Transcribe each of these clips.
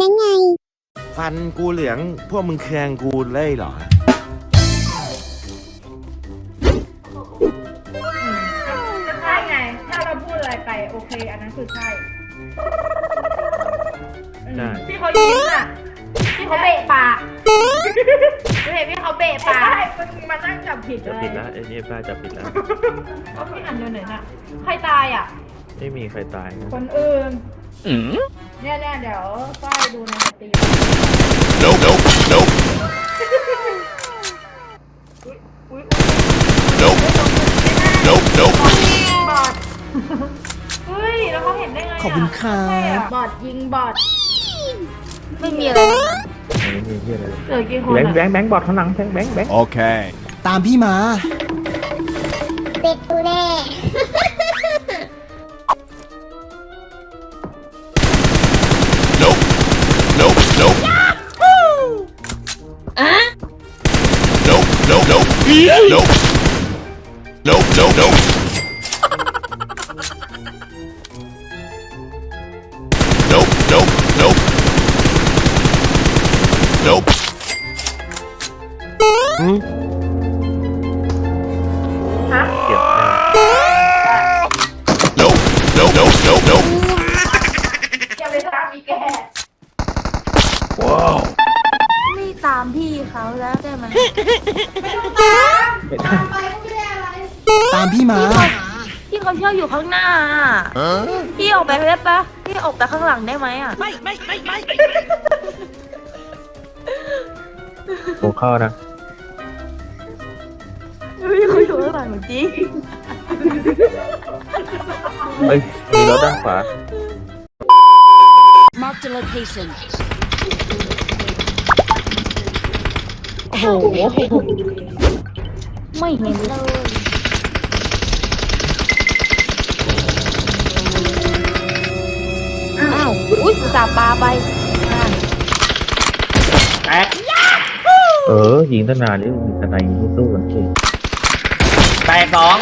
นั่นไง ฟันกูเหลือง พวกมึงแคงกูเลยเหรอก็ใช่ไง ถ้าเราพูดอะไรไปโอเค อันนั้นคือใช่อืมใช่ ที่เขายิ้มอะที่เขาเบะปากเห็นที่เขาเบะปากใช่มึงมานั่งจับผิดจะเลยผิดแล้วไอ้นี่พลาดจะผิดแล้วเขาพี่อันเดียวไหนน่ะ ใครตายอะ ไม่มีใครตายนะคนอื่น เนี่ยเนี่ยเดี๋ยวฝ้ายดูในสตรีม Nope, nope, nope, อุ้ย nope, nope, nope. บอดเฮ้ย แล้วเขาเห็นได้ไงะขอบคุณครับเท่อะบอดยิงบอดไม่มีอะไรทั้งนั้นไม่มีที่อะไรเหลือกี่คนแบงอะค์แบงค์แบงค์บอดข้างหลังแบงค์แบงค์แบงค์ Okay. ตามพี่มาเป็ดกูแน่ nope. Nope. Nope, nope, nope. Nope, nope, nope. Nope. เก็บได้ Nope, nope, nope, nope, nope. อย่าไปตามอีแก Whoa. ไม่ตามพี่เขาแล้วได้ไหม ไม่ได้ ตามพี่มา พี่เขาเที่ยวอยู่ข้างหน้าอะพี่ออกไปได้ปะพี่ออกไปข้างหลังได้ไหมอะผมเข้านะพี่เขาอยู่ข้างหลังจริงเฮ้ยมีรถด้านขวา Marked a location. โอ้โหไม่เห็นเลย อุ้ยอุตสาห์ปาไปนั่นเออยิงตั้งนานนี่มีทนายยิงสู้กันเฉยแตกสอง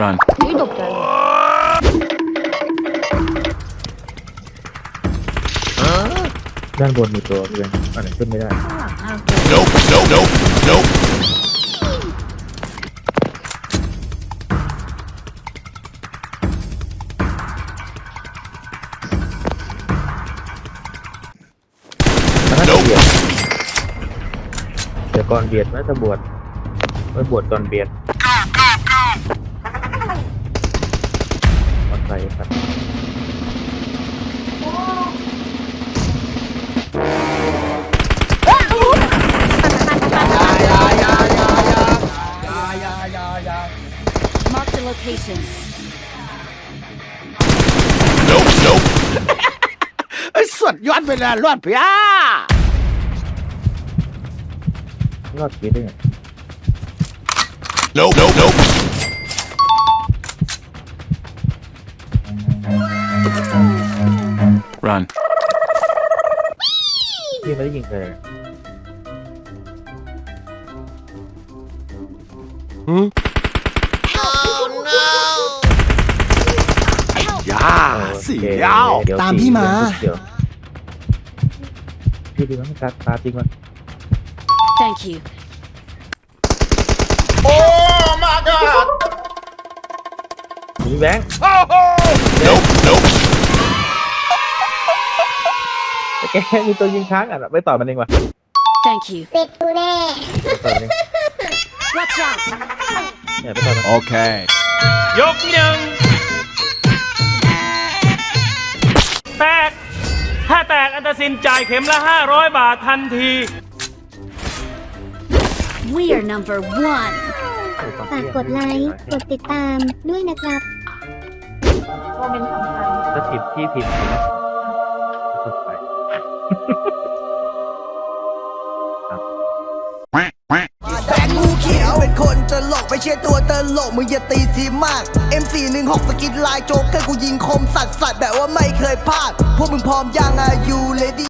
Run. อุ้ยตกใจเลยด้านบนมีตัวเพื่อนอันไหนขึ้นไม่ได้ข้างหลังน่ากลัว Nope, nope, nope, nope. บียดเดี๋ยวก่อนเบียดน่าจะบวชไม่บวชก่อนเบียดก่อนใส่ครับ Marked a location. Nope, nope. ไอ้สุดยอดไปเลยรอดเพีย รอดชีวิตได้ไง Nope, nope, nope. Run. พี่ไม่ได้ยิงใครเลยยาโอเสีเคยวเดี๋ยวตามพี่มา เดี๋ยวพี่ดีมั้งตาตาจริงมัน Thank you. มีแบงค์ Nope, nope. แกมีตัวยิงค้างอะไปต่อยมันเองว่ะ Thank you. เป็ดกูแน่ ไปต่อยมันเอง Watch out. เนี่ยไปต่อยมัน Okay. ยกที่หนึ่งแตกถ้าแตกอันตรสินจ่ายเข็มละ 500 บาททันที We are number one. ฝากกดไลค์ กดติดตามด้วยนะครับ โมเมนต์สำคัญถ้าผิดพี่ผิดนะสุดไปแฟนงูเขียวเป็นคนตลกไม่ใช่ตัวตลกมึงอย่าตีทีมาก M416 สกินลายโจ๊กเกอร์กูยิงคมสัตว์สัตว์แบบว่าไม่เคยพลาด พวกมึงพร้อมยังอายุเลดี้